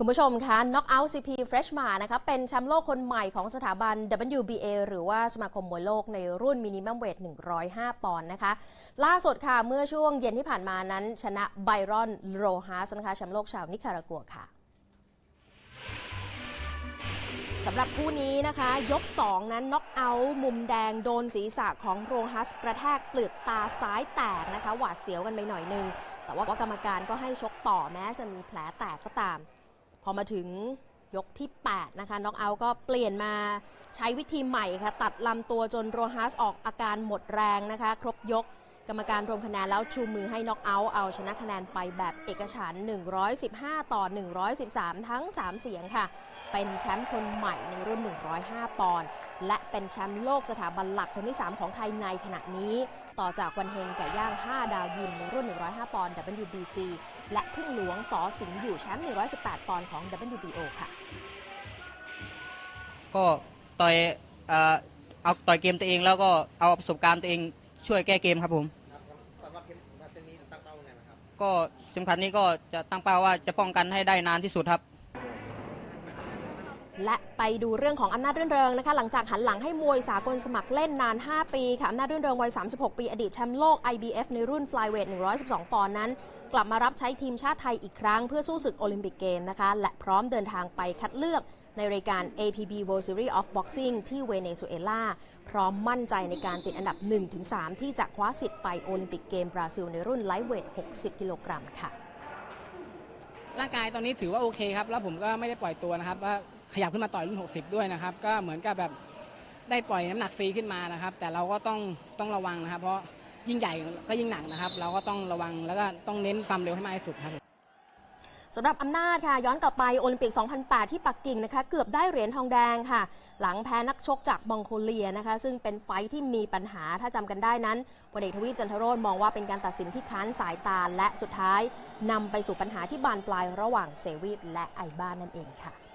คุณผู้ชมคะ Knockout CP Freshman นะคะเป็นแชมป์โลกคนใหม่ของสถาบัน WBA หรือว่าสมาคมมวยโลกในรุ่นมินิมัมเวท 105 ปอนด์นะคะ ล่าสุดค่ะ เมื่อช่วงเย็นที่ผ่านมานั้น ชนะไบรอนโรฮาสนะคะแชมป์โลกชาวนิคารากัวค่ะสำหรับคู่นี้นะคะ ยก 2 นั้นน็อกเอาท์มุมแดงโดนศีรษะของโรฮัสกระแทกเปลือกตาซ้ายแตกนะคะ หวาดเสียวกันไปหน่อยนึง แต่ว่ากรรมการก็ให้ชกต่อแม้จะมีแผลแตกก็ตาม อมาถึงยกที่ 8 นะคะน็อกเอาท์ก็เปลี่ยนมาใช้วิธีใหม่ค่ะ ตัดลำตัวจนโรฮัสออกอาการหมดแรงนะคะ ครบยก กรรมการรวมคะแนนแล้วชูมือให้น็อกเอาท์เอาชนะคะแนนไปแบบเอกฉัน115 ต่อ 113 ทั้ง 3 เสียงค่ะ เป็นแชมป์คนใหม่ในรุ่น 105 ปอนด์และเป็นแชมป์โลกสถาบันหลักคนที่ 3 ของไทยในขณะนี้ ต่อจากวันเฮงแก่ย่าง 5 ดาวยิมในรุ่น 105 ปอนด์ WBC และพึ่งหลวงสอสิงห์อยู่แชมป์118 ปอนด์ของ WBO ค่ะ ก็ต่อยเอาต่อยเกมตัวเองแล้วก็เอาประสบการณ์ตัวเองช่วยแก้เกมครับผม ก็สำคัญนี้ก็จะตั้งเป้าว่าจะป้องกันให้ได้นานที่สุดครับ และไปดูเรื่องของอำนาจรื่นเริงนะคะ หลังจากหันหลังให้มวยสากลสมัครเล่นนาน 5 ปีค่ะอำนาจรื่นเริงวัย 36 ปี อดีตแชมป์โลก IBF ในรุ่น flyweight 112 ปอนด์นั้น กลับมารับใช้ทีมชาติไทยอีกครั้งเพื่อสู้ศึกโอลิมปิกเกมนะคะ และพร้อมเดินทางไปคัดเลือก ในรายการ APB World Series of Boxing ที่เวเนซุเอลา พร้อมมั่นใจในการติดอันดับ 1-3 ที่จะคว้าสิทธิ์ไปโอลิมปิกเกมบราซิลในรุ่นไลท์เวท 60 กิโลกรัมค่ะ ร่างกายตอนนี้ถือว่าโอเคครับ แล้วผมก็ไม่ได้ปล่อยตัวนะครับว่าขยับขึ้นมาต่อยรุ่น 60 ด้วยนะครับ ก็เหมือนกับแบบได้ปล่อยน้ำหนักฟรีขึ้นมานะครับ แต่เราก็ต้องต้องระวังนะครับ เพราะยิ่งใหญ่ก็ยิ่งหนักนะครับ เราก็ต้องระวังแล้วก็ต้องเน้นความเร็วให้มากที่สุดครับ สำหรับอำนาจค่ะ ย้อนกลับไปโอลิมปิก 2008 ที่ปักกิ่งนะคะ เกือบได้เหรียญทองแดงค่ะ หลังแพ้นักชกจากมองโกเลียนะคะ ซึ่งเป็นไฟที่มีปัญหาถ้าจำกันได้นั้นพลเอกทวีปจันทโรธมองว่าเป็นการตัดสินที่ค้านสายตาและสุดท้ายนำไปสู่ปัญหาที่บานปลายระหว่างเซวีปและไอบ้านนั่นเองค่ะ